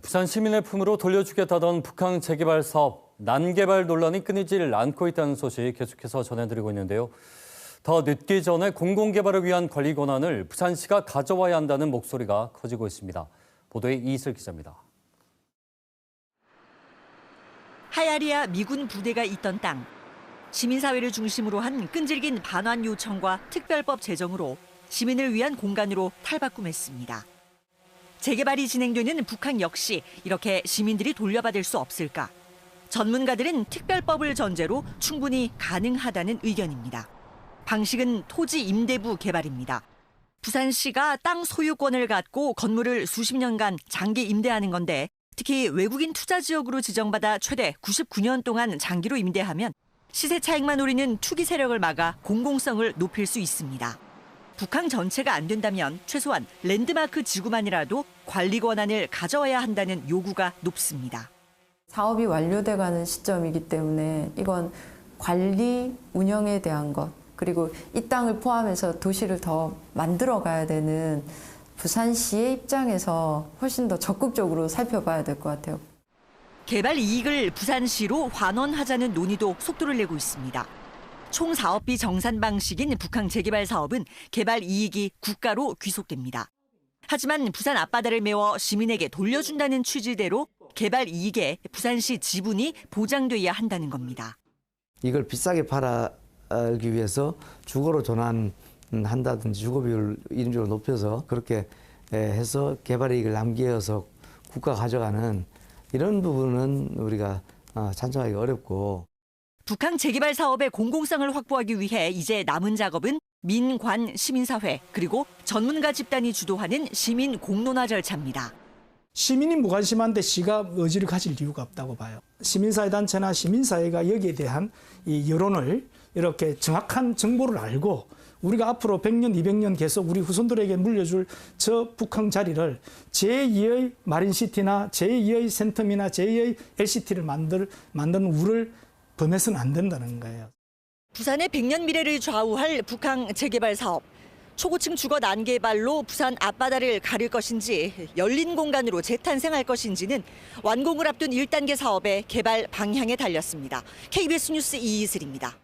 부산 시민의 품으로 돌려주겠다던 북한 재개발 사업 난개발 논란이 끊이질 않고 있다는 소식 계속해서 전해드리고 있는데요. 더 늦기 전에 공공개발을 위한 관리 권한을 부산시가 가져와야 한다는 목소리가 커지고 있습니다. 보도에 이슬 기자입니다. 하야리아 미군 부대가 있던 땅. 시민사회를 중심으로 한 끈질긴 반환 요청과 특별법 제정으로 시민을 위한 공간으로 탈바꿈했습니다. 재개발이 진행되는 북한 역시 이렇게 시민들이 돌려받을 수 없을까? 전문가들은 특별법을 전제로 충분히 가능하다는 의견입니다. 방식은 토지 임대부 개발입니다. 부산시가 땅 소유권을 갖고 건물을 수십 년간 장기 임대하는 건데 특히 외국인 투자 지역으로 지정받아 최대 99년 동안 장기로 임대하면 시세 차익만 노리는 투기 세력을 막아 공공성을 높일 수 있습니다. 북한 전체가 안 된다면 최소한 랜드마크 지구만이라도 관리 권한을 가져와야 한다는 요구가 높습니다. 사업이 완료돼가는 시점이기 때문에 이건 관리 운영에 대한 것 그리고 이 땅을 포함해서 도시를 더 만들어 가야 되는 부산시의 입장에서 훨씬 더 적극적으로 살펴봐야 될 것 같아요. 개발 이익을 부산시로 환원하자는 논의도 속도를 내고 있습니다. 총 사업비 정산 방식인 북한 재개발 사업은 개발 이익이 국가로 귀속됩니다. 하지만 부산 앞바다를 메워 시민에게 돌려준다는 취지대로 개발 이익에 부산시 지분이 보장돼야 한다는 겁니다. 이걸 비싸게 팔아기 위해서 주거로 전환한다든지 주거 비율을 이름적으로 높여서 그렇게 해서 개발 이익을 남겨서 국가 가져가는 이런 부분은 우리가 어, 찬성하기 어렵고 북한 재개발 사업의 공공성을 확보하기 위해 이제 남은 작업은 민관 시민사회 그리고 전문가 집단이 주도하는 시민 공론화 절차입니다. 시민이 무관심한데 시가 의지를 가질 이유가 없다고 봐요. 시민사회 단체나 시민사회가 여기에 대한 이 여론을 이렇게 정확한 정보를 알고 우리가 앞으로 100년, 200년 계속 우리 후손들에게 물려줄 저 북한 자리를 제2의 마린시티나 제2의 센텀이나 제2의 LCT를 만들, 만드는 우를 범해서는 안 된다는 거예요. 부산의 100년 미래를 좌우할 북한 재개발 사업. 초고층 주거 난개발로 부산 앞바다를 가릴 것인지 열린 공간으로 재탄생할 것인지는 완공을 앞둔 1단계 사업의 개발 방향에 달렸습니다. KBS 뉴스 이이슬입니다.